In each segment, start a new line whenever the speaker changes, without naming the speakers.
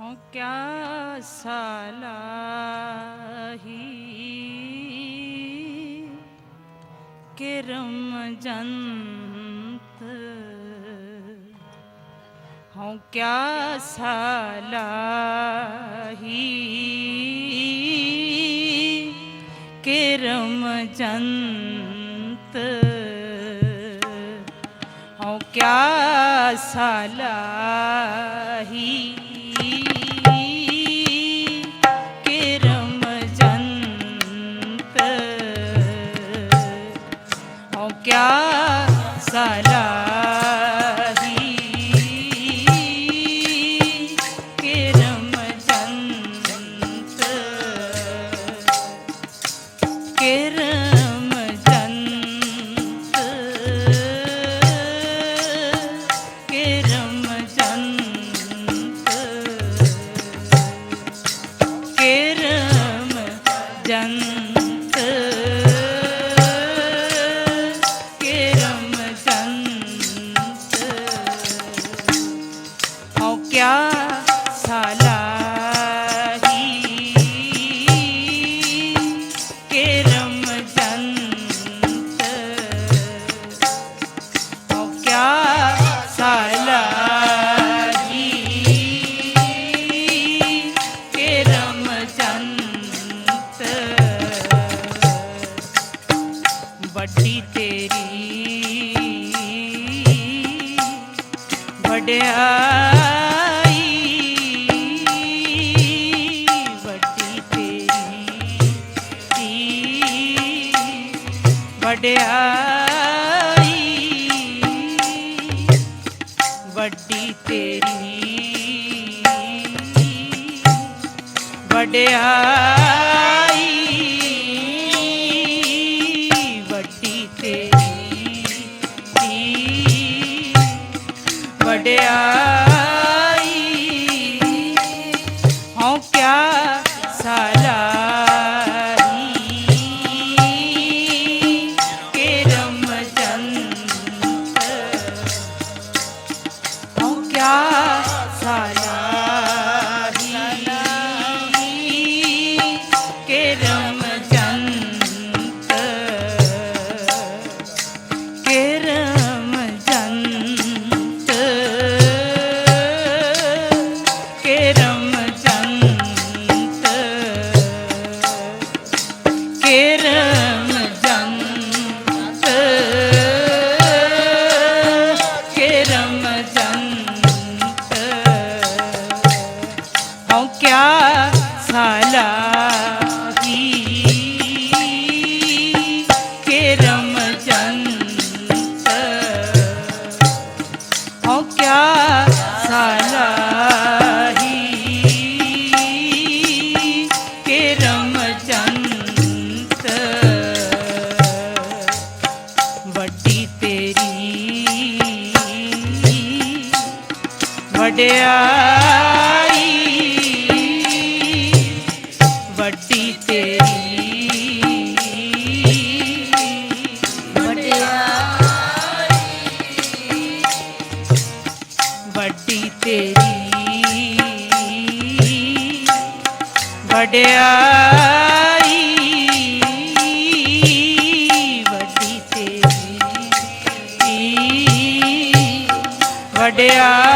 ਹੋ ਕਿਆ ਸਲਾਹੀ ਕਿਰਮ ਜੰਤ ਹੋ ਕਿਆ ਸਲਾਹੀ ਕਿਰਮ ਜੰਤ ਹੋ ਕਿਆ ਸਲਾਹੀ ਵਡਿਆਈ ਤੇਰੀ वड्या நேரம் 哎呀！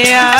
Yeah.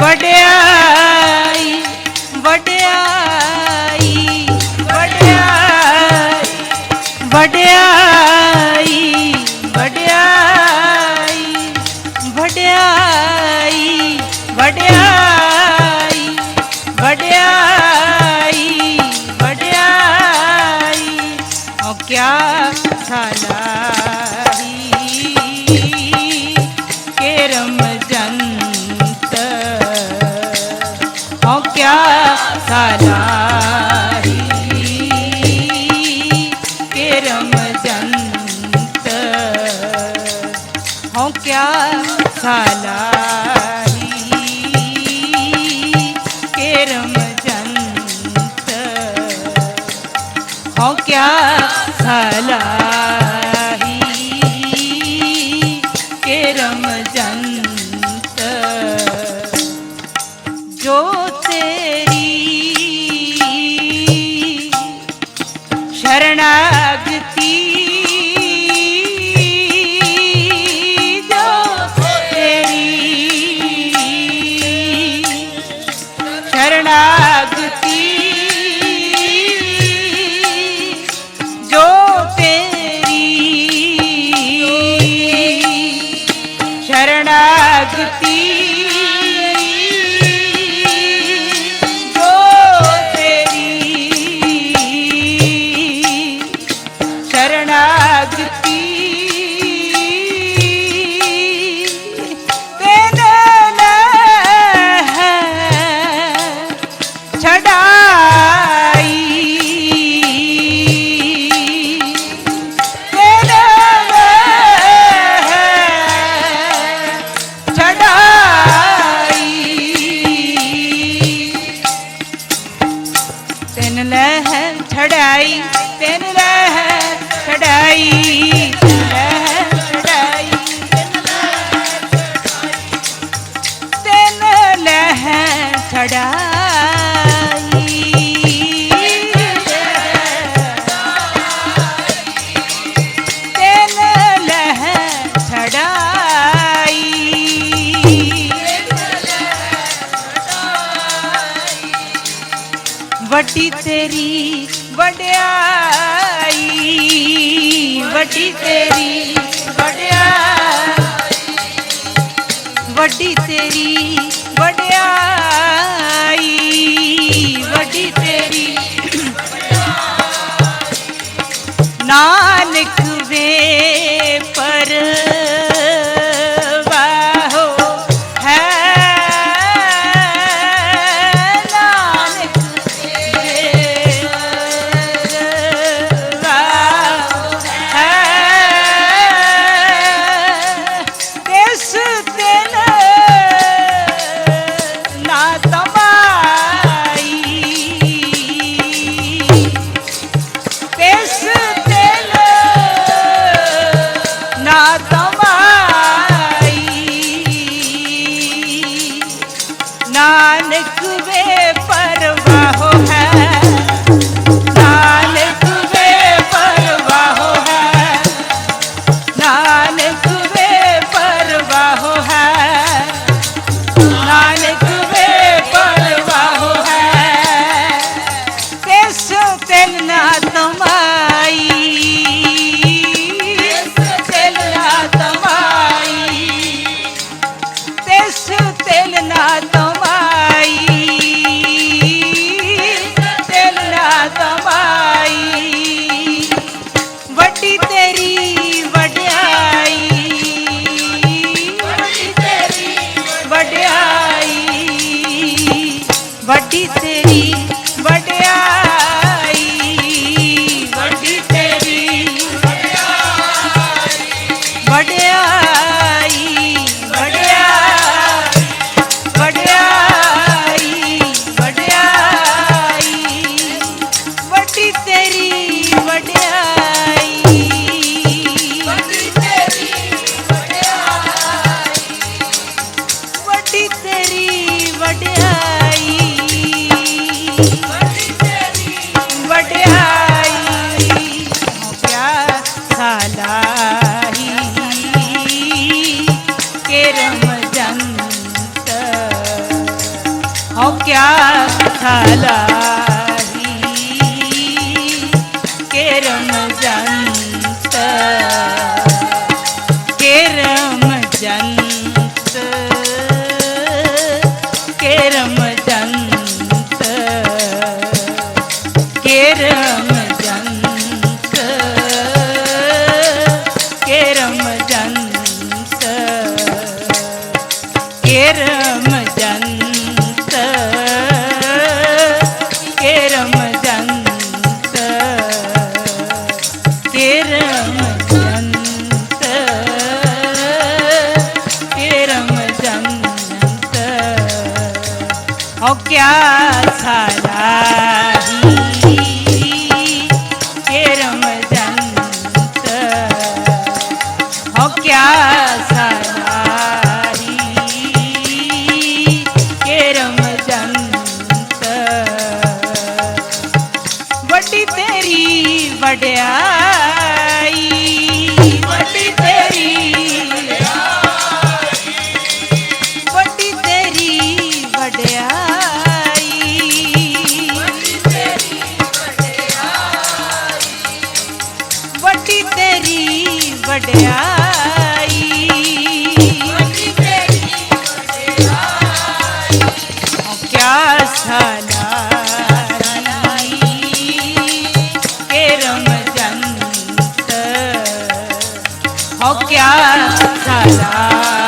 બડે क्या सलाही केरम जंत हो क्या सलाही केरम जंत हो क्या सलाही ਤੇਰੀ ਵਡਿਆਈ ਵੱਡੀ ਤੇਰੀ ਨਾਨਕ ਵੇ ਪਰ পেল না सालाही केरम जंत केरम जंत केरम जंत केरम जंत केरम जंत केरम जंत ਕਿਆ और क्या सारा